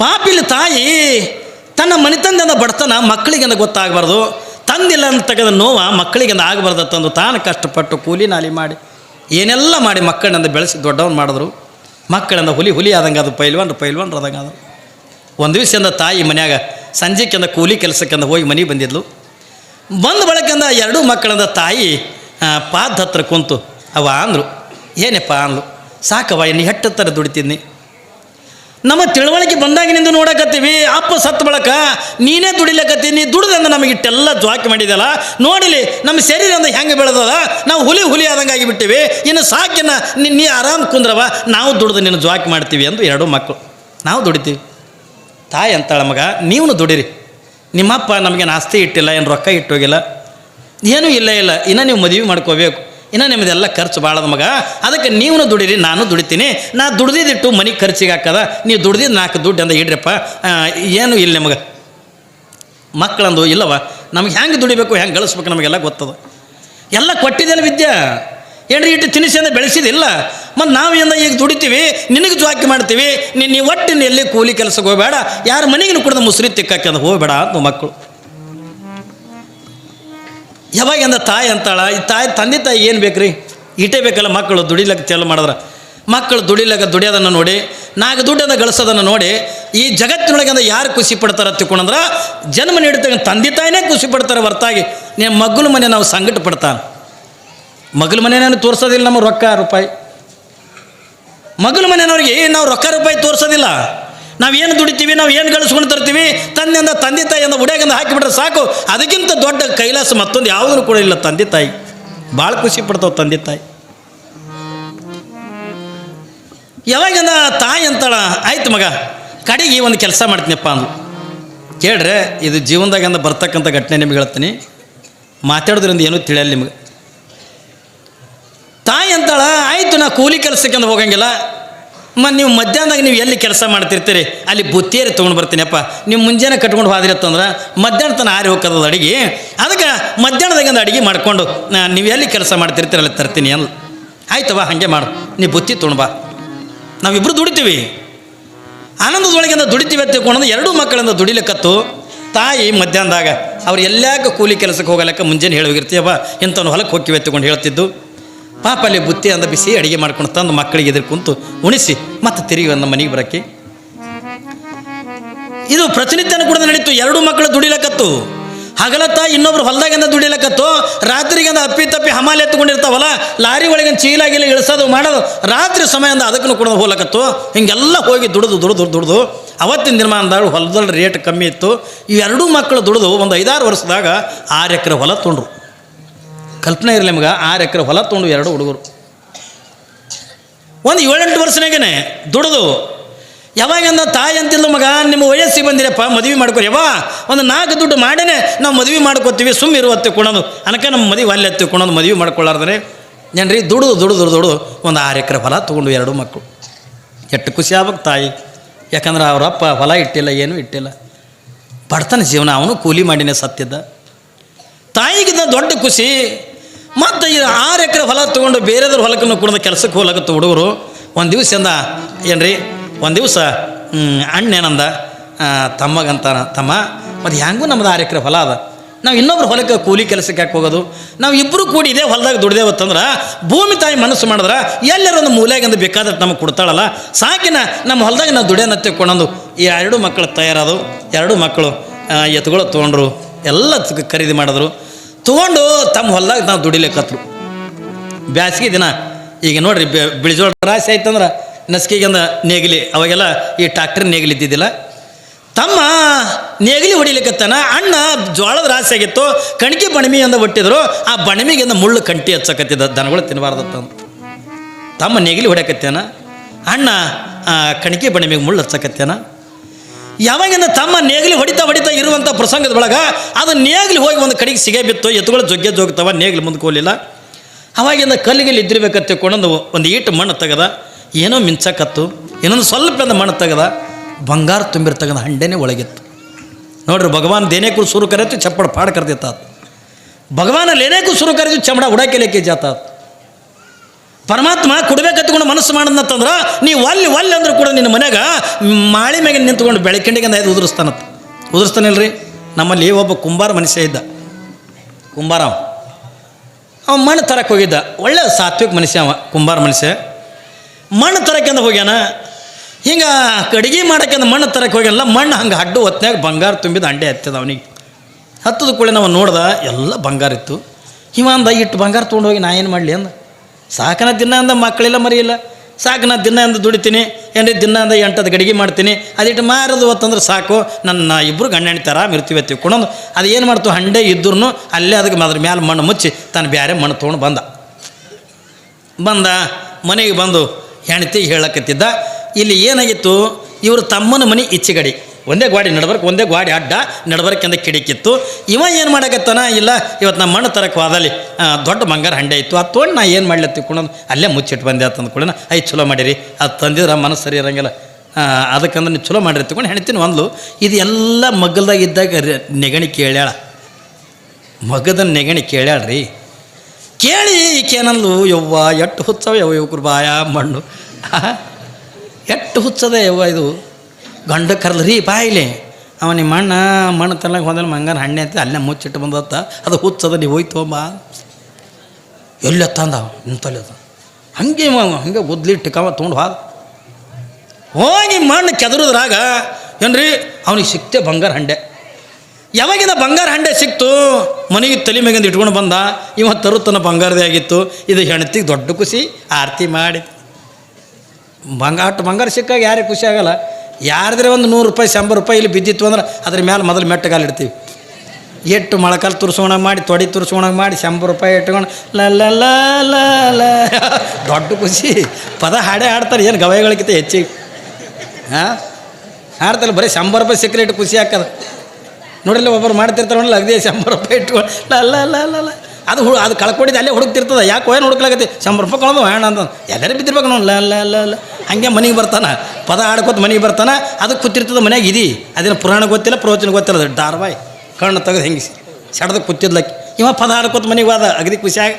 ಪಾಪಿಲಿ ತಾಯಿ, ತನ್ನ ಮನೆತನದಿಂದ ಬಡತನ ಮಕ್ಕಳಿಗೆಂದ ಗೊತ್ತಾಗಬಾರ್ದು. ತಂದಿಲ್ಲ ಅಂತ ತೆಗೆದ ನೋವ ಮಕ್ಕಳಿಗೆಂದ ಆಗಬಾರ್ದು ತಂದು ತಾನು ಕಷ್ಟಪಟ್ಟು ಕೂಲಿ ನಾಲಿ ಮಾಡಿ, ಏನೆಲ್ಲ ಮಾಡಿ ಮಕ್ಕಳನ್ನ ಬೆಳೆಸಿ ದೊಡ್ಡವನು ಮಾಡಿದ್ರು. ಮಕ್ಕಳಿಂದ ಹುಲಿ ಹುಲಿ ಆದಂಗೆ ಅದು ಪೈಲ್ವಾನ್ ಪೈಲ್ವಾನ್ ಆದಂಗೆ ಅದು ಒಂದು ದಿವಸದಿಂದ ತಾಯಿ ಮನ್ಯಾಗ ಸಂಜೆಕ್ಕಿಂದ ಕೂಲಿ ಕೆಲಸಕ್ಕಿಂದ ಹೋಗಿ ಮನೆಗೆ ಬಂದಿದ್ಲು. ಬಂದ ಬಳಕಂದ ಎರಡೂ ಮಕ್ಕಳಿಂದ ತಾಯಿ ಪಾದ ಹತ್ರ ಕುಂತು, ಅವ ಅಂದರು, ಏನಪ್ಪ ಅಂದ್ಲು, ಸಾಕವ್ವ ಹೆಟ್ಟ ಥರ ದುಡಿತಿದ್ನಿ ನಮ್ಮ ತಿಳುವಳಿಕೆ ಬಂದಾಗಿನಿಂದ ನೋಡಕತ್ತೀವಿ. ಅಪ್ಪ ಸತ್ತು ಬಳಕ ನೀನೇ ದುಡಿಲಕತ್ತೀನಿ ದುಡ್ದಂದ ನಮಗೆ ಇಟ್ಟೆಲ್ಲ ಜ್ವಾಕಿ ಮಾಡಿದಲ್ಲ ನೋಡಿಲಿ, ನಮ್ಮ ಶರೀರದ ಹೆಂಗೆ ಬೆಳೆದದ? ನಾವು ಹುಲಿ ಹುಲಿ ಆದಂಗೆ ಆಗಿಬಿಟ್ಟಿವಿ. ಇನ್ನು ಸಾಕಿನ ನೀ ನೀ ಆರಾಮ್ ಕುಂದ್ರವ, ನಾವು ದುಡಿದು ನಿನ್ನ ಜ್ವಾಕಿ ಮಾಡ್ತೀವಿ ಅಂದು ಎರಡು ಮಕ್ಕಳು ನಾವು ದುಡಿತೀವಿ. ತಾಯಿ ಅಂತಾಳ ಮಗ, ನೀವು ದುಡಿರಿ. ನಿಮ್ಮಪ್ಪ ನಮಗೇನು ಆಸ್ತಿ ಇಟ್ಟಿಲ್ಲ, ಏನು ರೊಕ್ಕ ಇಟ್ಟೋಗಿಲ್ಲ ಏನೂ ಇಲ್ಲ ಇಲ್ಲ. ಇನ್ನು ನೀವು ಮದುವೆ ಮಾಡ್ಕೋಬೇಕು. ಇನ್ನು ನಿಮ್ಮದೆಲ್ಲ ಖರ್ಚು ಭಾಳದ ಮಗ. ಅದಕ್ಕೆ ನೀವು ದುಡೀರಿ, ನಾನು ದುಡಿತೀನಿ. ನಾ ದುಡ್ದಿದ್ದಿಟ್ಟು ಮನೆ ಖರ್ಚಿಗೆ ಹಾಕದ. ನೀವು ದುಡ್ದಿದ್ದು ನಾಲ್ಕು ದುಡ್ಡು ಅಂದ ಇಡ್ರಪ್ಪ. ಏನು ಇಲ್ಲ ನಿಮಗೆ. ಮಕ್ಕಳಂದು ಇಲ್ಲವ. ನಮ್ಗೆ ಹೆಂಗೆ ದುಡಿಬೇಕು, ಹೆಂಗೆ ಗಳಿಸ್ಬೇಕು ನಮಗೆಲ್ಲ ಗೊತ್ತದ. ಎಲ್ಲ ಕೊಟ್ಟಿದ್ದೆಲ್ಲ ವಿದ್ಯೆ. ಏನ್ರಿ ಇಟ್ಟು ತಿನಿಸಿಂದ ಬೆಳೆಸಿದಿಲ್ಲ. ಮತ್ತು ನಾವು ಏನ ಈಗ ದುಡಿತೀವಿ, ನಿನಗೆ ಜ್ವಾಕಿ ಮಾಡ್ತೀವಿ ನೀನು ನೀ ಒಟ್ಟಿನ ಎಲ್ಲಿ ಕೂಲಿ ಕೆಲಸಕ್ಕೆ ಹೋಗಬೇಡ. ಯಾರ ಮನೆಗೂ ಕುಡ್ದು ಮುಸುರಿ ತಿಕ್ಕಾಕಿ ಹೋಗಬೇಡ ಅಂತ ಮಕ್ಕಳು. ಯಾವಾಗಿಂದ ತಾಯಿ ಅಂತಾಳ, ಈ ತಾಯಿ ತಂದೆ ತಾಯಿ ಏನು ಬೇಕು ರೀ ಇಟೇ ಬೇಕಲ್ಲ ಮಕ್ಕಳು, ದುಡಿಲಕ್ಕೆ ಚಾಲು ಮಾಡಿದ್ರೆ. ಮಕ್ಕಳು ದುಡಿಲಕ್ಕ ದುಡಿಯೋದನ್ನು ನೋಡಿ ನಾಲ್ಕು ದುಡ್ಡನ್ನು ಗಳಿಸೋದನ್ನು ನೋಡಿ, ಈ ಜಗತ್ತಿನೊಳಗಿಂದ ಯಾರು ಖುಷಿ ಪಡ್ತಾರೆ ತಿಳ್ಕೊಂಡ್ರೆ, ಜನ್ಮ ನೀಡ್ತಕ್ಕ ತಂದೆ ತಾಯಿನೇ ಖುಷಿ ಪಡ್ತಾರೆ ಹೊರತಾಗಿ. ನಿಮ್ಮ ಮಗ್ಗಲ ಮನೆ ನಾವು ಸಂಕಟ ಪಡ್ತಾನೆ. ಮಗಲ ಮನೆಯನ್ನು ತೋರಿಸೋದಿಲ್ಲ ನಮ್ಮ ರೊಕ್ಕ ರೂಪಾಯಿ. ಮಗಲ ಮನೆಯವ್ರಿಗೆ ನಾವು ರೊಕ್ಕ ರೂಪಾಯಿ ತೋರಿಸೋದಿಲ್ಲ. ನಾವು ಏನು ದುಡಿತೀವಿ, ನಾವು ಏನು ಗಳಿಸ್ಕೊಂಡು ತರ್ತೀವಿ? ತನ್ನಿಂದ ತಂದೆ ತಾಯಿಯಿಂದ ಉಡ್ಯಾಗಿಂದ ಹಾಕಿಬಿಟ್ರೆ ಸಾಕು. ಅದಕ್ಕಿಂತ ದೊಡ್ಡ ಕೈಲಾಸ ಮತ್ತೊಂದು ಯಾವುದೂ ಕೂಡ ಇಲ್ಲ ತಂದೆ ತಾಯಿ. ಭಾಳ ಖುಷಿ ಪಡ್ತಾವೆ ತಂದೆ ತಾಯಿ. ಯಾವಾಗಿಂದ ತಾಯಿ ಅಂತಾಳ, ಆಯ್ತು ಮಗ, ಕಡೆಗೆ ಒಂದು ಕೆಲಸ ಮಾಡ್ತೀನಪ್ಪ ಅಂದು ಕೇಳ್ರೆ, ಇದು ಜೀವನದಾಗಿಂದ ಬರ್ತಕ್ಕಂಥ ಘಟನೆ ನಿಮ್ಗೆ ಹೇಳ್ತೀನಿ. ಮಾತಾಡೋದ್ರಿಂದ ಏನೂ ತಿಳಿಯಲ್ಲ ನಿಮ್ಗೆ. ತಾಯಿ ಅಂತಾಳ, ಆಯಿತು ನಾ ಕೂಲಿ ಕೆಲಸಕ್ಕೆ ಹೋಗಂಗಿಲ್ಲ. ಮತ್ತು ನೀವು ಮಧ್ಯಾಹ್ನದಾಗ ನೀವು ಎಲ್ಲಿ ಕೆಲಸ ಮಾಡ್ತಿರ್ತೀರಿ? ಅಲ್ಲಿ ಬುತ್ತಿಯರಿ ತೊಗೊಂಡು ಬರ್ತೀನಪ್ಪ. ನೀವು ಮುಂಜಾನೆ ಕಟ್ಕೊಂಡು ಹೋದ್ರಿತ್ತಂದ್ರೆ ಮಧ್ಯಾಹ್ನ ತನಕ ಆರಿ ಹೋಗ್ತದ ಅಡಿಗೆ. ಅದಕ್ಕೆ ಮಧ್ಯಾಹ್ನದಾಗಿಂದ ಅಡಿಗೆ ಮಾಡಿಕೊಂಡು ನೀವು ಎಲ್ಲಿ ಕೆಲಸ ಮಾಡ್ತಿರ್ತೀರಿ ಅಲ್ಲಿ ತರ್ತೀನಿ ಅಲ್ಲ ಆಯ್ತವ ಹಾಗೆ ಮಾಡು. ನೀ ಬುತ್ತಿ ತೊಗೊಂಡು ಬಾ. ನಾವಿಬ್ಬರು ದುಡಿತೀವಿ. ಆನಂದದೊಳಗಿಂದ ದುಡಿತೀವಿ ಅಂತ ತಿಳ್ಕೊಂಡು ಎರಡೂ ಮಕ್ಕಳಿಂದ ದುಡಿಲಿಕ್ಕತ್ತು. ತಾಯಿ ಮಧ್ಯಾಹ್ನದಾಗ, ಅವ್ರು ಎಲ್ಲಾಕ ಕೂಲಿ ಕೆಲಸಕ್ಕೆ ಹೋಗಲಕ್ಕ ಮುಂಜಾನೆ ಹೇಳಿ ಹೋಗಿರ್ತೀಯಪ್ಪ. ಇಂಥವ್ನು ಹೊಲಕ್ಕೆ ಹೋಗಿವೆ ಎತ್ತಿಕೊಂಡು ಹೇಳ್ತಿದ್ದು. ಪಾಪ ಅಲ್ಲಿ ಬುತ್ತಿ ಅಂದ ಬಿಸಿ ಅಡಿಗೆ ಮಾಡ್ಕೊಂಡು ತಂದು ಮಕ್ಕಳಿಗೆ ಎದುರು ಕುಂತು ಉಣಿಸಿ ಮತ್ತೆ ತಿರುಗಿ ಒಂದು ಮನೆಗೆ ಬರಕ್ಕೆ. ಇದು ಪ್ರತಿನಿತ್ಯನ ಕೂಡ ನಡೀತು. ಎರಡು ಮಕ್ಕಳು ದುಡಿಲಕತ್ತು ಹಗಲತ್ತ ಇನ್ನೊಬ್ರು ಹೊಲದಾಗಿಂದ ದುಡಿಲಕತ್ತು ರಾತ್ರಿಗಿಂದ ಅಪ್ಪಿ ತಪ್ಪಿ ಹಮಾಲೆ ಎತ್ಕೊಂಡಿರ್ತಾವಲ್ಲ ಲಾರಿ ಒಳಗಿನ ಚೀಲ ಗೀಲ ಇಳಿಸೋದು ಮಾಡೋದು. ರಾತ್ರಿ ಸಮಯದಿಂದ ಅದಕ್ಕೂ ಕೂಡ ಹೋಗ್ಲಕತ್ತು ಹಿಂಗೆಲ್ಲ ಹೋಗಿ ದುಡಿದು ದುಡಿದು ದುಡಿದು ಅವತ್ತಿನ ದಿನಮಾನದಾಗ ಹೊಲದಲ್ಲಿ ರೇಟ್ ಕಮ್ಮಿ ಇತ್ತು. ಇವೆರಡೂ ಮಕ್ಕಳು ದುಡಿದು ಒಂದು ಐದಾರು ವರ್ಷದಾಗ ಆರು ಎಕರೆ ಹೊಲ ತೊಗೊಂಡ್ರು ಕಲ್ಪನೆ ಇರಲಿ ನಿಮ್ಗೆ ಆರು ಎಕರೆ ಹೊಲ ತೊಗೊಂಡು ಎರಡು ಹುಡುಗರು. ಒಂದು ಏಳೆಂಟು ವರ್ಷನಾಗೇನೆ ದುಡಿದು. ಯಾವಾಗಿಂದ ತಾಯಿ ಅಂತಿಲ್ಲ ಮಗ, ನಿಮ್ಮ ವಯಸ್ಸಿಗೆ ಬಂದಿರಪ್ಪ, ಮದುವೆ ಮಾಡ್ಕೊ ಯವ್ವ, ಒಂದು ನಾಲ್ಕು ದುಡ್ಡು ಮಾಡೇನೆ, ನಾವು ಮದುವೆ ಮಾಡ್ಕೋತೀವಿ ಸುಮ್ಮ ಇರುವತ್ತೆ ಕೊಡೋದು. ಅನಕ ನಮ್ಮ ಮದುವೆ ಅಲ್ಲಿ ಎತ್ತಿ ಕೊಡೋದು, ಮದುವೆ ಮಾಡ್ಕೊಳ್ಳಾರ್ದ್ರೆ ಏನ್ರಿ, ದುಡಿದು ದುಡಿದು ದುಡಿದು ಒಂದು ಆರು ಎಕರೆ ಹೊಲ ತೊಗೊಂಡು ಎರಡು ಮಕ್ಕಳು ಎಷ್ಟು ಖುಷಿ ಆಗ್ಬೇಕು ತಾಯಿ. ಯಾಕಂದ್ರೆ ಅವರಪ್ಪ ಹೊಲ ಇಟ್ಟಿಲ್ಲ, ಏನೂ ಇಟ್ಟಿಲ್ಲ. ಬಡತನ ಜೀವನ ಅವನು ಕೂಲಿ ಮಾಡಿನೇ ಸತ್ತಿದ್ದ. ತಾಯಿಗಿಂತ ದೊಡ್ಡ ಖುಷಿ ಮತ್ತು ಈ ಆರು ಎಕರೆ ಹೊಲ ತೊಗೊಂಡು ಬೇರೆದ್ರ ಹೊಲಕ್ಕನ್ನು ಕುಡ್ದು ಕೆಲಸಕ್ಕೆ ಹೋಗ್ಲಕತ್ತು ಹುಡುಗರು. ಒಂದು ದಿವಸದಿಂದ ಏನ್ರಿ? ಒಂದು ದಿವಸ ಅಣ್ಣ ಏನಂದ ಆ, ತಮ್ಮಗಂತಾನ ತಮ್ಮ ಮತ್ತು ಹೆಂಗೂ ನಮ್ದು ಆರು ಎಕರೆ ಹೊಲ ಅದ. ನಾವು ಇನ್ನೊಬ್ರು ಹೊಲಕ್ಕೆ ಕೂಲಿ ಕೆಲಸಕ್ಕೆ ಯಾಕೆ ಹೋಗೋದು? ನಾವು ಇಬ್ಬರು ಕೂಡಿ ಇದೇ ಹೊಲದಾಗ ದುಡ್ದೇವತ್ತಂದ್ರೆ ಭೂಮಿ ತಾಯಿ ಮನಸ್ಸು ಮಾಡಿದ್ರೆ ಎಲ್ಲರ ಒಂದು ಮೂಲೆಗಿಂದ ಬೇಕಾದಷ್ಟು ನಮಗೆ ಕೊಡ್ತಾಳಲ್ಲ. ಸಾಕಿನ ನಮ್ಮ ಹೊಲದಾಗ ನಾವು ದುಡಿಯೋನ ತೆಕ್ಕೊಂಡಂದು ಈ ಎರಡು ಮಕ್ಕಳು ತಯಾರಾದವು. ಎರಡು ಮಕ್ಕಳು ಎತ್ಗಳು ತೊಗೊಂಡ್ರು. ಎಲ್ಲ ಖರೀದಿ ಮಾಡಿದ್ರು. ತೊಗೊಂಡು ತಮ್ಮ ಹೊಲ್ದಾಗ ನಾವು ದುಡಿಲಿಕ್ಕತ್ರು. ಬ್ಯಾಸಿಗೆ ದಿನ, ಈಗ ನೋಡ್ರಿ ಬಿಳಿಜೋಳ ರಾಶಿ ಆಯ್ತಂದ್ರೆ ನಸ್ಕಿಗಂದ ನೇಗಿಲಿ, ಅವಾಗೆಲ್ಲ ಈ ಟ್ರಾಕ್ಟರ್ ನೇಗಿಲಿ ಇದ್ದಿದ್ದಿಲ್ಲ. ತಮ್ಮ ನೇಗಿಲಿ ಹೊಡಿಲಿಕ್ಕತ್ತಾನ, ಅಣ್ಣ ಜೋಳದ ರಾಶಿ ಆಗಿತ್ತು, ಕಣಿಕೆ ಬಣಮಿ ಅಂದ ಒಟ್ಟಿದ್ರು ಆ ಬಣಮಿಗಿಂದ ಮುಳ್ಳು ಕಂಟಿ ಹಚ್ಚಕತ್ತಿದ್ದ ದನಗಳು ತಿನ್ನಬಾರ್ದತ್ತಂತ ತಮ್ಮ ನೇಗಿಲಿ ಹೊಡ್ಯಾಕತ್ತೇನ, ಅಣ್ಣ ಕಣಿಕೆ ಬಣಮಿಗೆ ಮುಳ್ಳು ಹಚ್ಚಕತ್ಯಾನ ಯಾವಾಗಿಂದ ತಮ್ಮ ನೇಗಿಲು ಹೊಡಿತಾ ಹೊಡಿತಾ ಇರುವಂಥ ಪ್ರಸಂಗದ ಒಳಗೆ ಅದು ನೇಗಿಲು ಹೋಗಿ ಒಂದು ಕಡೆಗೆ ಸಿಗೇ ಬಿತ್ತು, ಎತ್ತುಗಳು ಜೊಗ್ಗೆ ಜೋಗ್ತಾವ, ನೇಗಿಲು ಮುಂದೆ ಹೋಗಲಿಲ್ಲ. ಅವಾಗಿಂದ ಕಲ್ಲಿಗೆಲ್ಲಿ ಇದ್ದಿರ್ಬೇಕಂತ ತಿಳ್ಕೊಂಡು ಒಂದು ಈಟು ಮಣ್ಣು ತೆಗೆದ, ಏನೋ ಮಿಂಚಕತ್ತು, ಇನ್ನೊಂದು ಸ್ವಲ್ಪ ಮಣ್ಣು ತೆಗದ, ಬಂಗಾರ ತುಂಬಿರ್ತಕ್ಕಂಥ ಹಂಡೆನೇ ಒಳಗಿತ್ತು. ನೋಡ್ರಿ, ಭಗವಾನ್ ದೇನೇಕು ಸುರು ಕರೆತು ಚಪ್ಪಡ ಪಾಡ್ ಭಗವಾನಲ್ಲಿ ಭಗವಾನ ಲೇನೇಕು ಸುರು ಕರೆದು ಚಮಡ ಉಡಾಕೆ ಲೇಕೆ ಜಾತ ಪರಮಾತ್ಮ ಕೊಡ್ಬೇಕತ್ಕೊಂಡು ಮನಸ್ಸು ಮಾಡದ್ನಂತಂದ್ರೆ ನೀವು ಅಲ್ಲಿ ಒಲ್ಲಿ ಅಂದ್ರೆ ಕೂಡ ನಿನ್ನ ಮನೆಯಾಗ ಮಾಳಿ ಮ್ಯಾಗೆ ನಿಂತ್ಕೊಂಡು ಬೆಳಕಿಂಡಿಗೆ ಐದು ಉದುರಿಸ್ತಾನತ್ತ ಉದುರಿಸ್ತಾನಿಲ್ರಿ? ನಮ್ಮಲ್ಲಿ ಒಬ್ಬ ಕುಂಬಾರ ಮನುಷ್ಯ ಇದ್ದ. ಕುಂಬಾರ ಅವ. ಮಣ್ಣು ತರಕ್ಕೆ ಹೋಗಿದ್ದ. ಒಳ್ಳೆ ಸಾತ್ವಿಕ ಮನುಷ್ಯ ಅವ, ಕುಂಬಾರ ಮನುಷ್ಯ. ಮಣ್ಣು ತರಕ್ಕೆಂದು ಹೋಗ್ಯಾನ? ಹಿಂಗೆ ಅಡುಗೆ ಮಾಡೋಕ್ಕೆಂದು ಮಣ್ಣು ತರಕ್ಕೆ ಹೋಗ್ಯಾನಲ್ಲ, ಮಣ್ಣು ಹಂಗೆ ಹಡ್ಡು ಹೊತ್ನ್ಯಾಗ ಬಂಗಾರ ತುಂಬಿದ ಅಂಡೆ ಹತ್ತದ ಅವನಿಗೆ. ಹತ್ತದ ಕೂಡ ನಾವು ನೋಡ್ದ, ಎಲ್ಲ ಬಂಗಾರ ಇತ್ತು. ಹಿಮಾಂದ ಇಟ್ಟು ಬಂಗಾರ ತೊಗೊಂಡೋಗಿ ನಾ ಏನು ಮಾಡಲಿ ಅಂದ. ಸಾಕನ ದಿನ ಅಂದ ಮಕ್ಕಳಿಲ್ಲ ಮರಿಯಿಲ್ಲ. ಸಾಕನ ದಿನ ಅಂದ ದುಡಿತೀನಿ, ಏನ್ರಿ ದಿನ ಅಂದ ಎಂಟದ ಗಡಿಗೆ ಮಾಡ್ತೀನಿ. ಅದಿಟ್ಟು ಮಾರದು ಹೊತ್ತಂದ್ರೆ ಸಾಕು, ನನ್ನ ಇಬ್ಬರು ಗಂಡಣಿ ಥರ ಇರ್ತೀವಿ ತಿಳ್ಕೊಂಡು ಅದು ಏನು ಮಾಡ್ತು? ಹಂಡೆ ಇದ್ರೂ ಅಲ್ಲೇ ಅದಕ್ಕೆ ಅದ್ರ ಮ್ಯಾಲೆ ಮಣ್ಣು ಮುಚ್ಚಿ ತಾನು ಬೇರೆ ಮಣ್ಣು ತೊಗೊಂಡು ಬಂದ. ಬಂದ, ಮನೆಗೆ ಬಂದು ಹೆಂಡತಿ ಹೇಳಕತ್ತಿದ್ದ, ಇಲ್ಲಿ ಏನಾಗಿತ್ತು? ಇವರು ತಮ್ಮನ ಮನೆ ಇಚ್ಚಿಗಡಿ. ಒಂದೇ ಗಾಡಿ ನಡ್ಬರ್ಕ್, ಒಂದೇ ಗಾಡಿ ಅಡ್ಡ ನಡ್ಬರ್ಕಿಂದ ಕಿಡಿಕಿತ್ತು. ಇವ ಏನು ಮಾಡಕತ್ತನ? ಇಲ್ಲ ಇವತ್ತು ನಮ್ಮ ಮಣ್ಣು ತರಕ್ಕೆ ಹೋದಲ್ಲಿ ದೊಡ್ಡ ಮಂಗಾರ ಹಂಡೆ ಇತ್ತು. ಅದು ತೊಗೊಂಡು ನಾ ಏನು ಮಾಡ್ಲತ್ತಿ ತಿಳ್ಕೊಂಡು ಅಲ್ಲೇ ಮುಚ್ಚಿಟ್ಟು ಬಂದೆ ಅಂತಂದು ಕೂಡ ಐ ಚಲೋ ಮಾಡಿರಿ. ಅದು ತಂದಿದ್ರೆ ಮನಸ್ಸು ಸರಿ ಇರಂಗಿಲ್ಲ. ಅದಕ್ಕಂದ್ರೆ ನೀವು ಚಲೋ ಮಾಡಿರಿ ತಿಳ್ಕೊಂಡು ಹೆಣ್ತೀನಿ ಒಂದ್ಲು. ಇದು ಎಲ್ಲ ಮಗ್ಗಲ್ದಾಗ ಇದ್ದಾಗ ನೆಗಣಿ ಕೇಳ್ಯಾಳ. ಮಗದ ನೆಗಣಿ ಕೇಳ್ಯಾಳ್ರಿ. ಕೇಳಿ ಈಕೇನಂದ್ಲು? ಯವ್ವ, ಎಟ್ಟು ಹುಚ್ಚವ ಯವ್ವ ಯುವಕರು ಬಾಯ ಮಣ್ಣು. ಎಟ್ಟು ಹುಚ್ಚದೆ ಯವ್ವ ಇದು? ಗಂಡ ಕರ್ಲ್ರಿ ಬಾಯಿಲೆ ಅವ ನಿಮ್ಮ ಅಣ್ಣ, ಮಣ್ಣು ತರ್ಲಕ್ಕೆ ಹೋದಲ್ಲಿ ಮಂಗನ ಹಣ್ಣೆ ಅಂತ ಅಲ್ಲೇ ಮುಚ್ಚಿಟ್ಟು ಬಂದತ್ತ. ಅದು ಹುಚ್ಚದ ನೀವು ಹೋಯ್ತು ಬಾ ಎಲ್ಲ ತಂದ ನಿಂತಲ್ಲದ ಹಂಗೆ ಹಂಗೆ ಉದ್ಲಿ ಟಿಕವ ತೊಗೊಂಡು ಹೋದ. ಹೋಗಿ ಮಣ್ಣು ಕೆದರದ್ರಾಗ, ಏನ್ರಿ, ಅವನಿಗೆ ಸಿಕ್ತೆ ಬಂಗಾರ ಹಂಡೆ. ಯಾವಾಗಿಂದ ಬಂಗಾರ ಹಂಡೆ ಸಿಕ್ತು? ಮನೆಗೆ ತಲೆ ಮೇಗಿಂದ ಇಟ್ಕೊಂಡು ಬಂದ. ಇವ ತರುತ್ತನ ಬಂಗಾರದೇ ಆಗಿತ್ತು. ಇದು ಹೆಣ್ತಿಗೆ ದೊಡ್ಡ ಖುಷಿ, ಆರತಿ ಮಾಡಿ ಬಂಗಾರ ಬಂಗಾರ ಸಿಕ್ಕಾಗ ಯಾರಿಗೆ ಖುಷಿ ಆಗಲ್ಲ. ಯಾರದ್ರೆ ಒಂದು ನೂರು ರೂಪಾಯಿ, ಶಂಬರ್ ರೂಪಾಯಿ ಇಲ್ಲಿ ಬಿದ್ದಿತ್ತು ಅಂದ್ರೆ ಅದ್ರ ಮೇಲೆ ಮೊದಲು ಮೆಟ್ಟಗಾಲ ಇಡ್ತೀವಿ. ಎಟ್ಟು ಮೊಳಕಾಲು ತುರ್ಸೋಣ ಮಾಡಿ, ತೊಡಿ ತುರ್ಸೋಣ ಮಾಡಿ, ಶಂಬರ್ ರೂಪಾಯಿ ಇಟ್ಕೊಂಡು ಲಲ್ಲ ದೊಡ್ಡ ಖುಷಿ. ಪದ ಹಾಡೇ ಹಾಡ್ತಾರೆ, ಏನು ಗವಾಯಿಗಳಿಗಿಂತ ಹೆಚ್ಚಿಗೆ. ಹಾಂ? ಹಾಡ್ತಾರೆ ಬರೀ ಶಂಬರ್ ರೂಪಾಯಿ ಸಿಕ್ಕರೆ ಇಟ್ಟು ಖುಷಿ ಹಾಕದ ನೋಡಿಲ್ಲ, ಒಬ್ಬರು ಮಾಡ್ತಿರ್ತಾರಲ್ಲ ಅಗದಿ ಶಂಬರ್ ರೂಪಾಯಿ ಇಟ್ಕೊಂಡು ಲಲ್ಲ ಅದು ಹುಡು ಅದು ಕಳ್ಕೊಂಡಿದ್ದು ಅಲ್ಲೇ ಹುಡುಕ್ತಿರ್ತದೆ. ಯಾಕೆ ಏನು ಹುಡುಕ್ಲಾಗತ್ತೆ? ಶಂಬರ್ ರೂಪಾಯಿ ಕಳ್ದು ಹೇಳ ಅಂತ. ಎಲ್ಲರೂ ಬಿದ್ದಿರ್ಬೇಕು ನೋಡಿ. ಅಲ್ಲ ಅಲ್ಲ ಅಲ್ಲ ಲ ಹಂಗೆ ಮನೆಗೆ ಬರ್ತಾನೆ. ಪದ ಆಡ್ಕೊತ ಮನೆಗೆ ಬರ್ತಾನೆ. ಅದು ಕೂತಿರ್ತದೆ ಮನೆಯಾಗ ಇದಿ. ಅದೇನು ಪುರಾಣ ಗೊತ್ತಿಲ್ಲ, ಪ್ರವಚನ ಗೊತ್ತಿಲ್ಲ. ಡಾರ್ವಾಯ್ ಕಣ್ಣು ತೆಗೆದು ಹೆಂಗೆ ಸಡ್ದ ಕೂತಿದ್ಲಕ್ಕೆ. ಇವ ಪದ ಆಡ್ಕೊತ ಮನೆಗೆ ಹೋದ. ಅಗದಿ ಖುಷಿಯಾಗಿ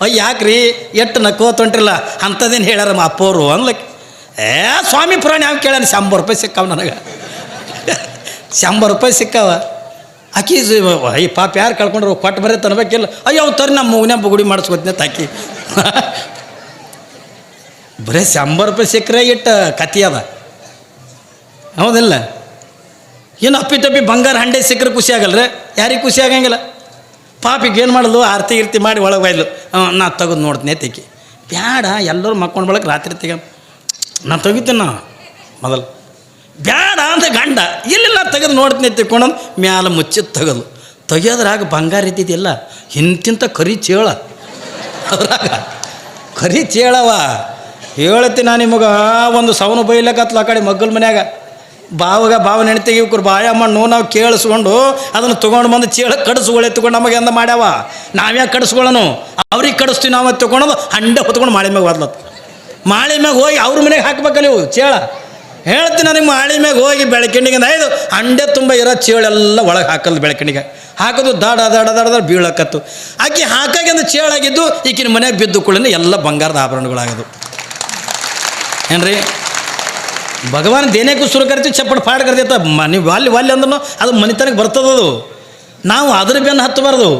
ಅಯ್ಯ ಯಾಕ್ರಿ? ಎಷ್ಟು ನಕ್ಕೋ ತೊಂಟ್ರಿಲ್ಲ. ಅಂಥದ್ದೇನು ಹೇಳ್ಯಾರ ನಮ್ಮ ಅಪ್ಪವರು ಅನ್ಲಕ್ಕೆ. ಏ, ಸ್ವಾಮಿ ಪುರಾಣ ಯಾವ ಕೇಳ್ಯಾನ? ಶಂಬರ್ ರೂಪಾಯಿ ಸಿಕ್ಕಾವ ನನಗೆ. ಶಂಬರ್ ರೂಪಾಯಿ ಸಿಕ್ಕಾವ. ಆಕಿ ಈ ಪಾಪ ಯಾರು ಕಳ್ಕೊಂಡ್ರು, ಕೊಟ್ಟು ಬರೀ ತರಬೇಕಿಲ್ಲ ಅಯ್ಯೋ, ಅವ್ನು ತರಿ ನಮ್ಮ ಮೂಗನೇ ಬುಗುಡಿ ಮಾಡಿಸ್ಕೊತೀನಿ ತಾಕಿ ಬರೀ ಶಂಬರ್ ರೂಪಾಯಿ ಸಿಕ್ಕರೆ ಇಟ್ಟು ಕತಿ ಅದ. ಹೌದಿಲ್ಲ? ಏನು ಅಪ್ಪಿ ತಪ್ಪಿ ಬಂಗಾರ ಹಂಡೆ ಸಿಕ್ಕರೆ ಖುಷಿ ಆಗಲ್ರಿ? ಯಾರಿಗೆ ಖುಷಿ ಆಗಂಗಿಲ್ಲ. ಪಾಪಿಗೆ ಏನು ಮಾಡೋದು? ಆರತಿ ಇರ್ತಿ ಮಾಡಿ ಒಳಗೆ ಬೈಲು ನಾ ತೆಗೆದು ನೋಡ್ತೀನಿ ತೆಗಿ ಬ್ಯಾಡ, ಎಲ್ಲರೂ ಮಕ್ಕೊಂಡು ಬಳಕ ರಾತ್ರಿ ತೆಗ ನಾ ತೆಗಿತೀನಿ ನಾ. ಮೊದಲು. ಬ್ಯಾಡ ಅಂತ ಗಂಡ ಇಲ್ಲಿಲ್ಲ ತೆಗೆದು ನೋಡ್ತೀನಿ ತಿಕ್ಕೊಂಡು ಮ್ಯಾಲ ಮುಚ್ಚಿ ತೆಗೆದು. ತೆಗೆಯೋದ್ರಾಗ ಬಂಗಾರ ಇದ್ದಿದ್ದಿಲ್ಲ ಇಂತಿಂತ ಕರಿ ಚೇಳ. ಅದ್ರಾಗ ಕರಿ ಚೇಳವ. ಹೇಳ್ತೀನಿ ನಾನು ನಿಮಗೆ, ಒಂದು ಸವನು ಬೈಲಕತ್ಲ ಆ ಕಡೆ ಮಗ್ಗಲ ಮನ್ಯಾಗ. ಬಾವಾಗ, ಬಾವ ಹೆಣ್ತಿಗೆ ಇವ್ರು ಬಾಯ ಮಣ್ಣು ನಾವು ಕೇಳಿಸ್ಕೊಂಡು ಅದನ್ನು ತೊಗೊಂಡು ಬಂದು ಚೇಳ ಕಡಿಸ್ಕೊಳ್ಳೆ ತಗೊಂಡು ನಮಗೆ ಎಂದ ಮಾಡ್ಯಾವ? ನಾವ್ಯಾಕೆ ಕಡಿಸ್ಕೊಳ್ಳೋನು? ಅವ್ರಿಗೆ ಕಡಿಸ್ತೀವಿ ನಾವು ತೊಗೊಂಡು ಹಂಡೆ ಹೊತ್ಕೊಂಡು ಮಾಳೆ ಮ್ಯಾಗ ಹೋದ್ಲತ್. ಮಾಳೆ ಮ್ಯಾಗ ಹೋಗಿ ಅವ್ರ ಮನೆಗೆ ಹಾಕ್ಬೇಕಲ್ಲ ಚೇಳ. ಹೇಳ್ತೀನಿ ನಿಮ್ಮ ಮಾಳಿ ಮ್ಯಾಗ ಹೋಗಿ ಬೆಳಕಿಂಡಿಗೆ ಐದು ಅಂಡೆ ತುಂಬ ಇರೋ ಚೇಳೆಲ್ಲ ಒಳಗೆ ಹಾಕಲ್ದು ಬೆಳಕಿಂಡಿಗೆ. ಹಾಕೋದು ದಾಡ ದಾಡ ದಾಡ ದಾಡ ಬೀಳಕತ್ತು. ಆಕೆ ಹಾಕಾಗಿ ಒಂದು ಚೇಳಾಗಿದ್ದು, ಈಕಿನ ಮನೆಗೆ ಬಿದ್ದು ಕೂಡ ಎಲ್ಲ ಬಂಗಾರದ ಆಭರಣಗಳಾಗೋದು ಏನ್ರಿ? ಭಗವಾನ್ ದೇನೇಕು ಸುರು ಕರಿತೀವಿ ಚಪ್ಪಟ್ ಪಾಡ್ ಕರಿತೈತ ಮನೆ ವಾಲಿ ವಾಲ್ಯ ಅಂದ್ರೂ ಅದು ಮನಿತನಕ್ಕೆ ಬರ್ತದದು. ನಾವು ಅದ್ರ ಬೆನ್ನು ಹತ್ತಬಾರ್ದು.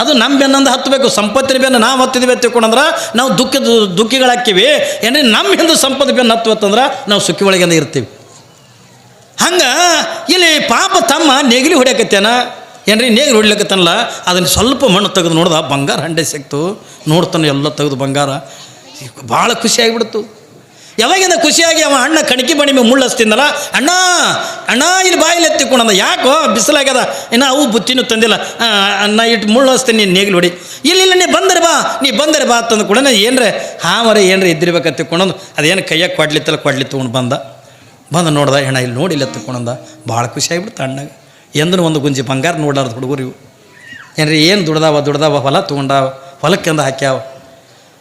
ಅದು ನಮ್ಮ ಬೆನ್ನಂದು ಹತ್ತಬೇಕು, ಸಂಪತ್ತಿನ ಬೆನ್ನು ನಾವು ಹತ್ತಿದ್ವಿ ತಿಳ್ಕೊಂಡ್ರೆ ನಾವು ದುಃಖದ ದುಃಖಿಗಳಾಕ್ಕಿವಿ. ಏನೇ ನಮ್ಮ ಹಿಂದೆ ಸಂಪತ್ತು ಬೆನ್ನು ಹತ್ತುವತ್ತಂದ್ರೆ ನಾವು ಸುಖಿ ಒಳಗಿಂದ ಇರ್ತೀವಿ. ಹಂಗೆ ಇಲ್ಲಿ ಪಾಪ ತಮ್ಮ ನೆಗಲಿ ಹೊಡ್ಯಾಕತ್ತೇನ? ಏನ್ರಿ, ನೇಗಿಲು ಹೊಡ್ಲಿಕತ್ತನಲ್ಲ? ಅದನ್ನು ಸ್ವಲ್ಪ ಮಣ್ಣು ತೆಗೆದು ನೋಡ್ದ, ಬಂಗಾರ ಹಂಡೆ ಸಿಕ್ತು. ನೋಡ್ತಾನೆ ಎಲ್ಲ ತೆಗೆದು ಬಂಗಾರ. ಭಾಳ ಖುಷಿಯಾಗಿಬಿಡ್ತು ಯಾವಾಗಿಂದ ಖುಷಿಯಾಗಿ ಅವ ಅಣ್ಣ ಕಣಕಿ ಬಣಿ ಮುಳ್ಳು ಹಚ್ತಿದ್ದಲ್ಲ ಅಣ್ಣ ಅಣ್ಣ, ಇಲ್ಲಿ ಬಾಯಿಲಿ ಎತ್ತಿಕೊಂಡ ಯಾಕೋ ಬಿಸಿಲಾಗ್ಯದ? ಇನ್ನು ಅವು ಬುತ್ತಿನೂ ತಂದಿಲ್ಲ. ನಾ ಇಟ್ಟು ಮುಳ್ಳು ಹಚ್ತೀನಿ ನೀನು ನೇಗಿಲು ಹೊಡಿ. ಇಲ್ಲ ಇಲ್ಲ, ನೀ ಬಂದರೆ ಬಾ. ನೀ ಬಂದರೆ ಬಾ ಅಂತಂದು ಕೂಡ ಏನ್ರೆ, ಹಾವರ ಏನ್ರೆ ಇದ್ದಿರ್ಬೇಕು ತಿಳ್ಕೊಂಡು ಅದೇನು ಕೈಯಾಗ ಕೊಡ್ಲಿತ್ತಲ್ಲ ಕೊಡ್ಲಿ ತೊಗೊಂಡು ಬಂದ. ಬಂದು ನೋಡ್ದ ಹೆಣ ಇಲ್ಲಿ ನೋಡಿ ನೋಡಿಲ್ಲ ತಿಳ್ಕೊಂಡ ಭಾಳ ಖುಷಿ ಆಗಿಬಿಡ್ತು ಅಣ್ಣಗ. ಎಂದೂ ಒಂದು ಗುಂಜಿ ಬಂಗಾರ ನೋಡಾರ್ದು ಹುಡುಗರು ಇವು. ಏನ್ರಿ, ಏನು ದುಡ್ದಾವ ದುಡ್ದಾವ, ಹೊಲ ತೊಗೊಂಡಾವ, ಹೊಲಕ್ಕೆಂದ ಹಾಕ್ಯಾವ.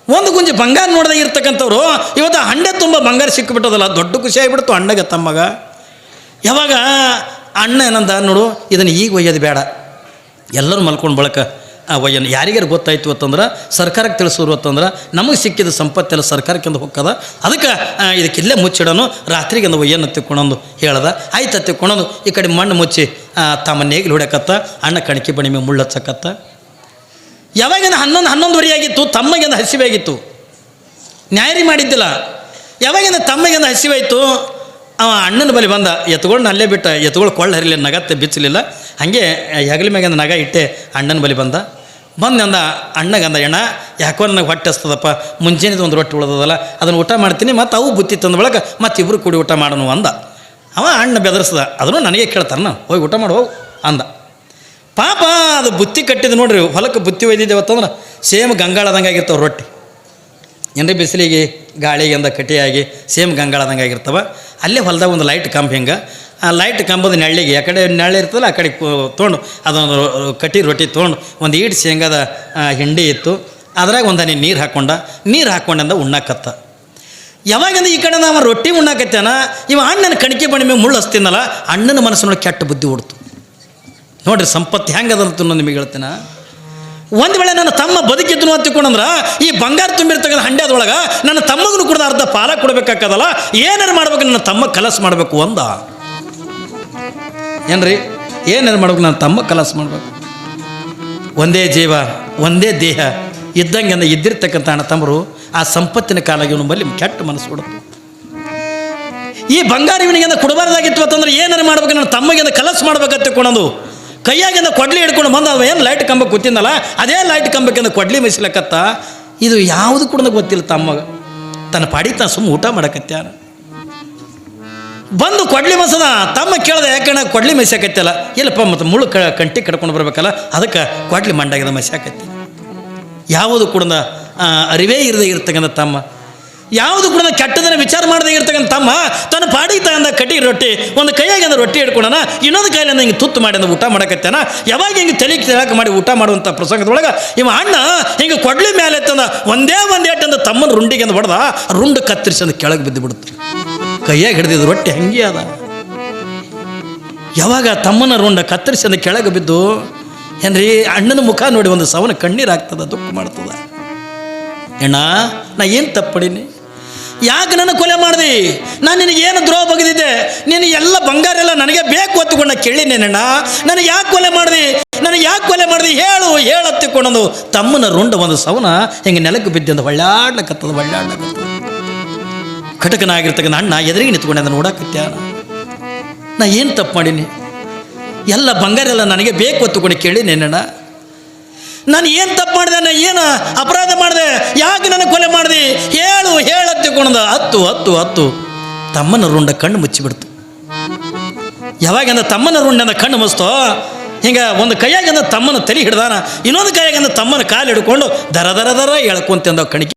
ಒಂದು ಗುಂಜಿ ಬಂಗಾರ ನೋಡದೆ ಇರ್ತಕ್ಕಂಥವ್ರು, ಇವತ್ತು ಹಂಡೆ ತುಂಬ ಬಂಗಾರ ಸಿಕ್ಕಿಬಿಟ್ಟದಲ್ಲ ದೊಡ್ಡ ಖುಷಿ ಆಗಿಬಿಡ್ತು ಅಣ್ಣಗೆ ತಮ್ಮಗ. ಯಾವಾಗ? ಅಣ್ಣ ಏನಂದ ನೋಡು, ಇದನ್ನು ಈಗ ಒಯ್ಯೋದು ಬೇಡ. ಎಲ್ಲರೂ ಮಲ್ಕೊಂಡು ಬಳಕ ಆ ವಯ್ಯನ ಯಾರಿಗಾರು ಗೊತ್ತಾಯ್ತು ಅಂತಂದ್ರೆ, ಸರ್ಕಾರಕ್ಕೆ ತಿಳಿಸೋರು ಅಂತಂದ್ರೆ, ನಮಗೆ ಸಿಕ್ಕಿದ ಸಂಪತ್ತೆಲ್ಲ ಸರ್ಕಾರಕ್ಕಿಂದ ಹೊಕ್ಕದ. ಅದಕ್ಕೆ ಇದಕ್ಕಿಲ್ಲೇ ಮುಚ್ಚಿಡೋನು ರಾತ್ರಿಗೆ ಒಂದು ಒಯ್ಯನ್ನು ತಿಕ್ಕೊಂಡೊಂದು ಹೇಳ್ದ. ಆಯ್ತು ತಿಕ್ಕೊಳೋದು ಈ ಕಡೆ ಮಣ್ಣು ಮುಚ್ಚಿ ತಮ್ಮ ನೇಗಿಲು ಹೊಡ್ಯಾಕತ್ತ, ಅಣ್ಣ ಕಣಕಿ ಬಣಿ ಮುಳ್ಳು ಹಚ್ಚಕತ್ತ ಯಾವಾಗಿಂದ ಹನ್ನೊಂದು ಹನ್ನೊಂದುವರೆ ಆಗಿತ್ತು ತಮ್ಮಗಿಂದ ಹಸಿವೆ ಆಗಿತ್ತು ನ್ಯಾಯರಿ ಮಾಡಿದ್ದಿಲ್ಲ. ಯಾವಾಗಿಂದ ತಮ್ಮಗಿಂದ ಹಸಿವಾಯಿತು ಅವ ಅಣ್ಣನ ಬಲಿ ಬಂದ ಎತ್ಕೊಂಡು ಅಲ್ಲೇ ಬಿಟ್ಟ, ಎತ್ಗಳು ಕೊಳ್ಳ ಹರಿಲಿ, ನಗತ್ತೆ ಬಿಚ್ಚಲಿಲ್ಲ ಹಾಗೆ ಹೆಗಲ ಮ್ಯಾಗಿಂದ ನಗ ಇಟ್ಟೆ ಅಣ್ಣನ ಬಲಿ ಬಂದ. ಬಂದಂದ ಅಣ್ಣಗಂದ ಎಣ್ಣ ಯಾಕೋ ನನಗೆ ಹೊಟ್ಟೆ ಹಸ್ತದಪ್ಪ? ಮುಂಜಾನೆದು ಒಂದು ರೊಟ್ಟಿ ಉಳ್ದದಲ್ಲ, ಅದನ್ನು ಊಟ ಮಾಡ್ತೀನಿ, ಮತ್ತು ಅವು ಬುತ್ತಿ ತಂದ ಬಳಕ ಮತ್ತು ಇಬ್ಬರು ಕೂಡಿ ಊಟ ಮಾಡೋನು ಅಂದ. ಅವ ಅಣ್ಣ ಬೆದರ್ಸ್ದ, ಅದನ್ನು ನನಗೆ ಕೇಳ್ತಾನ ಹೋಗಿ ಊಟ ಮಾಡು, ಹೋಗು ಅಂದ. ಪಾಪ ಅದು ಬುತ್ತಿ ಕಟ್ಟಿದ್ದು ನೋಡ್ರಿ, ಹೊಲಕ್ಕೆ ಬುತ್ತಿ ಒಯ್ದಿದ್ದೇವತ್ತಂದ್ರೆ ಸೇಮ್ ಗಂಗಾಳದಂಗೆ ಆಗಿರ್ತಾವೆ ರೊಟ್ಟಿ. ಏನ್ರಿ ಬಿಸಿಲಿಗೆ ಗಾಳಿಗೆ ಅಂದ ಕಟಿಯಾಗಿ ಸೇಮ್ ಗಂಗಾಳದಂಗೆ ಆಗಿರ್ತವೆ. ಅಲ್ಲೇ ಹೊಲ್ದಾಗ ಒಂದು ಲೈಟ್ ಕಂಬ ಹಿಂಗೆ, ಆ ಲೈಟ್ ಕಂಬದ ನೆಳ್ಳಿಗೆ ಆ ಕಡೆ ನೆಳ್ಳಿ ಇರ್ತದಲ್ಲ, ಆ ಕಡೆ ತೊಗೊಂಡು ಅದೊಂದು ಕಟ್ಟಿ ರೊಟ್ಟಿ ತೊಗೊಂಡು ಒಂದು ಈಟು ಶೇಂಗಾದ ಹಿಂಡಿ ಇತ್ತು. ಅದ್ರಾಗ ಒಂದು ಹನಿ ನೀರು ಹಾಕ್ಕೊಂಡ ನೀರು ಹಾಕ್ಕೊಂಡಂದ ಉಣ್ಣಾಕತ್ತ. ಯಾವಾಗಿಂದ ಈ ಕಡೆ ನಾವು ರೊಟ್ಟಿ ಉಣ್ಣಾಕತ್ತೇನ, ಇವ ಅಣ್ಣನ ಕಣಿಕೆ ಬಣ್ಣ ಮೇಲೆ ಮುಳ್ಳು ಹಸ್ತಿನಲ್ಲ ಅಣ್ಣನ ಮನಸ್ಸಿನೊಳಗೆ ಕೆಟ್ಟ ಬುದ್ಧಿ ಹೊಡ್ತು. ನೋಡ್ರಿ ಸಂಪತ್ತು ಹೆಂಗೆ ಹೆಂಗದಂತ ನಾನು ನಿಮಗೆ ಹೇಳ್ತೇನೆ. ಒಂದು ವೇಳೆ ನನ್ನ ತಮ್ಮ ಬದುಕಿದ್ನು ಅಂತ ತಿಳ್ಕೊಂಡ್ರೆ ಈ ಬಂಗಾರ ತುಂಬಿರ್ತಕ್ಕಂಥ ಹಂಡ್ಯದೊಳಗೆ ನನ್ನ ತಮ್ಮಗೂ ಕೂಡ ಅರ್ಧ ಪಾಲ ಕೊಡಬೇಕಾಗದಲ್ಲ ಏನಾರು ಮಾಡ್ಬೇಕು ನನ್ನ ತಮ್ಮ ಕಲಸ ಮಾಡಬೇಕು ಒಂದ ಏನ್ರಿ? ಏನೇನು ಮಾಡ್ಬೇಕು ನನ್ನ ತಮ್ಮ ಕಲಸ ಮಾಡಬೇಕು? ಒಂದೇ ಜೀವ, ಒಂದೇ ದೇಹ, ಇದ್ದಂಗೆ ಇದ್ದಿರ್ತಕ್ಕಂಥ ಅಣ್ಣ ತಮ್ಮರು, ಆ ಸಂಪತ್ತಿನ ಕಾಲಾಗಿ ಇವನು ಬಲ್ಲಿ ಕೆಟ್ಟ ಮನಸ್ಸು ಕೊಡುತ್ತೆ. ಈ ಬಂಗಾರ ಇವನಿಗೆ ಕೊಡಬಾರ್ದಾಗಿತ್ತು ಅಂತಂದ್ರೆ ಏನಾರು ಮಾಡ್ಬೇಕು ನನ್ನ ತಮ್ಮಗೆ ಕಲಸ್ ಮಾಡ್ಬೇಕಂತ ತಿಳ್ಕೊಳೋದು ಕೈಯಾಗಿಂದ ಕೊಡ್ಲಿ ಹಿಡ್ಕೊಂಡು ಬಂದ ಏನು ಲೈಟ್ ಕಂಬ ಕೂತಿಂದಲ್ಲ ಅದೇ ಲೈಟ್ ಕಂಬಕ್ಕಿಂದ ಕೊಡ್ಲಿ ಮಿಸ್ಲಕತ್ತ. ಇದು ಯಾವುದು ಕೂಡ ಗೊತ್ತಿಲ್ಲ ತಮ್ಮಗ ತನ್ನ ಪಾಡಿ ತಾನು ಸುಮ್ಮ ಊಟ ಮಾಡಕತ್ಯಾನ. ಬಂದು ಕೊಡ್ಲಿ ಮಸದ, ತಮ್ಮ ಕೇಳ್ದೆ ಯಾಕಣ್ಣ ಕೊಡ್ಲಿ ಮೆಸ್ಯಾಕತ್ತಲ್ಲ? ಇಲ್ಲಪ್ಪ, ಮತ್ತು ಮುಳ್ಳು ಕ ಕಂಟಿ ಕಡ್ಕೊಂಡು ಬರ್ಬೇಕಲ್ಲ, ಅದಕ್ಕೆ ಕೊಡ್ಲಿ ಮಂಡಾಗಿದ ಮೆಸ್ಯಾಕತ್ತಿ. ಯಾವುದು ಕೂಡ ಅರಿವೇ ಇರದೇ ಇರ್ತಕ್ಕಂಥ ತಮ್ಮ. ಯಾವುದು ಕೂಡ ಕೆಟ್ಟದನ್ನು ವಿಚಾರ ಮಾಡದೇ ಇರ್ತಕ್ಕಂಥ ತಮ್ಮ, ತನ್ನ ಪಾಡಿಗೆ ತಂದ ಕಟ್ಟಿ ರೊಟ್ಟಿ, ಒಂದು ಕೈಯಾಗಿ ಅಂದ್ರೆ ರೊಟ್ಟಿ ಹಿಡ್ಕೊಳನ ಇನ್ನೊಂದು ಕೈಯಲ್ಲಿ ಹಿಂಗೆ ತುತ್ತು ಮಾಡಿ ಅಂದ ಊಟ ಮಾಡಕತ್ತೇನ? ಯಾವಾಗ ಹಿಂಗೆ ತಲೆ ತೆಳಕ ಮಾಡಿ ಊಟ ಮಾಡುವಂಥ ಪ್ರಸಂಗದೊಳಗೆ, ಇವ ಅಣ್ಣ ಹಿಂಗೆ ಕೊಡ್ಲಿ ಮೇಲೆ ಎತ್ತಂದ, ಒಂದೇ ಒಂದು ಏಟಂದ ತಮ್ಮನ ರುಂಡಿಗೆ ಅಂದ ಹೊಡೆದ ರುಂಡು ಕತ್ತರಿಸಿ ಅಂದ ಕೆಳಗೆ ಬಿದ್ದು ಬಿಡುತ್ತೆ. ಕೈಯಾಗಿ ಹಿಡಿದಿದ್ದು ರೊಟ್ಟಿ ಹಂಗೆ ಅದ. ಯಾವಾಗ ತಮ್ಮನ ರುಂಡ ಕತ್ತರಿಸಿ ಅಂದ ಕೆಳಗೆ ಬಿದ್ದು, ಏನ್ರಿ ಅಣ್ಣನ ಮುಖ ನೋಡಿ ಒಂದು ಸವನ ಕಣ್ಣೀರು ಆಗ್ತದ, ದುಃಖ ಮಾಡ್ತದ. ಅಣ್ಣ, ನಾ ಏನು ತಪ್ಪಡೀನಿ ಯಾಕೆ ನನ್ನ ಕೊಲೆ ಮಾಡಿದೆ? ನಾನು ನಿನಗೆ ಏನು ದ್ರೋಹ ಬಗೆದಿದ್ದೆ? ನಿನ್ನ ಎಲ್ಲ ಬಂಗಾರ ಎಲ್ಲ ನನಗೆ ಬೇಕು ಹೊತ್ತುಕೊಂಡ ಕೇಳಿನೇನಣ್ಣ ನನಗೆ ಯಾಕೆ ಕೊಲೆ ಮಾಡಿದೆ? ನನಗೆ ಯಾಕೆ ಕೊಲೆ ಮಾಡಿದೆ? ಹೇಳು ಹೇಳತ್ತಿಕೊಂಡೊಂದು ತಮ್ಮನ ರುಂಡ ಒಂದು ಸವನ ಹಿಂಗೆ ನೆಲಕ್ಕೆ ಬಿದ್ದಂದು ಹೊಳ್ಳಾಡ್ಲಕತ್ತದ ಹೊಳ್ಳಾಡ್ಲಕತ್ತದ. ಕಟಕನಾಗಿರ್ತಕ್ಕಂಥ ಅಣ್ಣ ಎದುರಿಗೆ ನಿಂತ್ಕೊಂಡೆ ಅದನ್ನು ನೋಡಕತ್ಯಾನ ನಾ ಏನು ತಪ್ಪು ಮಾಡೀನಿ? ಎಲ್ಲ ಬಂಗಾರ ಎಲ್ಲ ನನಗೆ ಬೇಕು ಹೊತ್ತುಕೊಂಡು ಕೇಳಿ ನೆನಣ್ಣ ನಾನು ಏನು ತಪ್ಪು ಮಾಡಿದೆ ನಾ ಏನು ಅಪರಾಧ ಮಾಡಿದೆ? ಯಾಕೆ ನನಗೆ ಕೊಲೆ ಮಾಡಿದೆ? ಹೇಳು ಕುಣದ ಹತ್ತು ಹತ್ತು ಹತ್ತು. ತಮ್ಮನ ರುಂಡ ಕಣ್ಣು ಮುಚ್ಚಿಬಿಡ್ತು. ಯಾವಾಗಂದ ತಮ್ಮನ ರುಂಡನ ಕಣ್ಣು ಮುಸ್ತೋ ಹಿಂಗೆ ಒಂದು ಕೈಯಾಗಿಂದ ತಮ್ಮನ ತಲೆ ಹಿಡ್ದಾನ, ಇನ್ನೊಂದು ಕೈಯಾಗಿಂದ ತಮ್ಮನ ಕಾಲು ಹಿಡ್ಕೊಂಡು ದರ ದರ ದರ ಎಳ್ಕೊಂತಂದ ಕಣಿಕೆ